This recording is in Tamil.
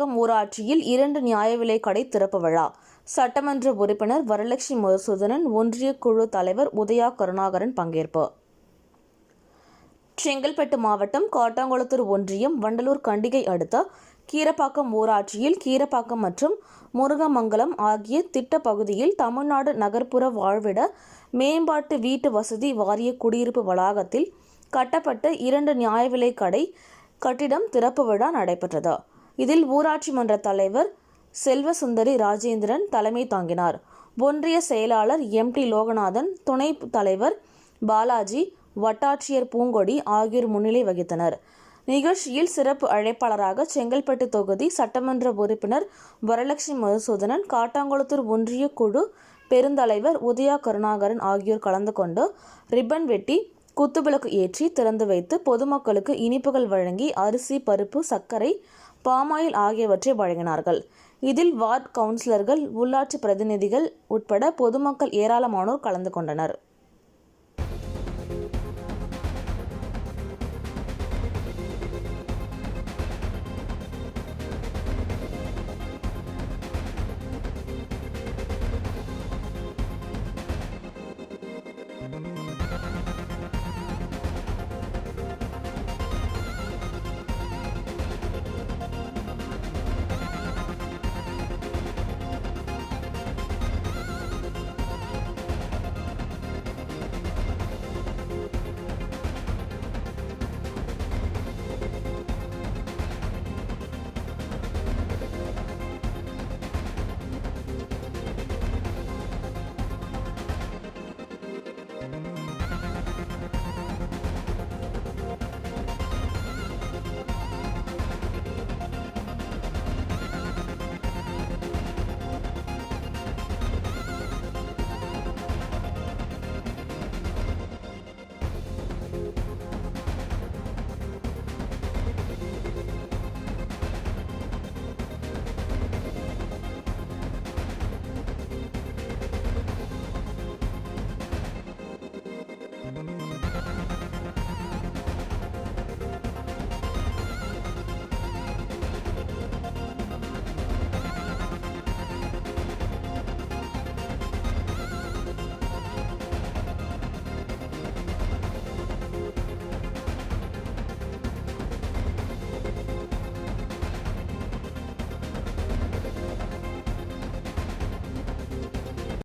கீரப்பாக்கம் ஊராட்சியில் இரண்டு நியாய விலை கடை திறப்பு விழா. சட்டமன்ற உறுப்பினர் வரலட்சுமி மதுசூதனன் ஒன்றிய குழு தலைவர் உதயா கருணாகரன் பங்கேற்பு. செங்கல்பட்டு மாவட்டம் காட்டாங்குளத்தூர் ஒன்றியம் வண்டலூர் கண்டிகை அடுத்த கீரப்பாக்கம் ஊராட்சியில் கீரப்பாக்கம் மற்றும் முருகமங்கலம் ஆகிய திட்ட பகுதியில் தமிழ்நாடு நகர்ப்புற வாழ்விட மேம்பாட்டு வீட்டு வசதி வாரிய குடியிருப்பு வளாகத்தில் கட்டப்பட்ட இரண்டு நியாய விலை கடை கட்டிடம் திறப்பு விழா நடைபெற்றது. இதில் ஊராட்சி மன்ற தலைவர் செல்வசுந்தரி ராஜேந்திரன் தலைமை தாங்கினார். ஒன்றிய செயலாளர் எம். டி. லோகநாதன் துணை தலைவர் பாலாஜி வட்டாட்சியர் பூங்கொடி ஆகியோர் முன்னிலை வகித்தனர். நிகழ்ச்சியில் சிறப்பு அழைப்பாளராக செங்கல்பட்டு தொகுதி சட்டமன்ற உறுப்பினர் வரலட்சுமி மதுசூதனன் காட்டாங்குளத்தூர் ஒன்றிய குழு பெருந்தலைவர் உதயா கருணாகரன் ஆகியோர் கலந்து கொண்டு ரிப்பன் வெட்டி குத்துவிளக்கு ஏற்றி திறந்து வைத்து பொதுமக்களுக்கு இனிப்புகள் வழங்கி அரிசி பருப்பு சர்க்கரை பாமாயில் ஆகியவற்றை வழங்கினார்கள். இதில் வார்டு கவுன்சிலர்கள் உள்ளாட்சி பிரதிநிதிகள் உட்பட பொதுமக்கள் ஏராளமானோர் கலந்து கொண்டனர்.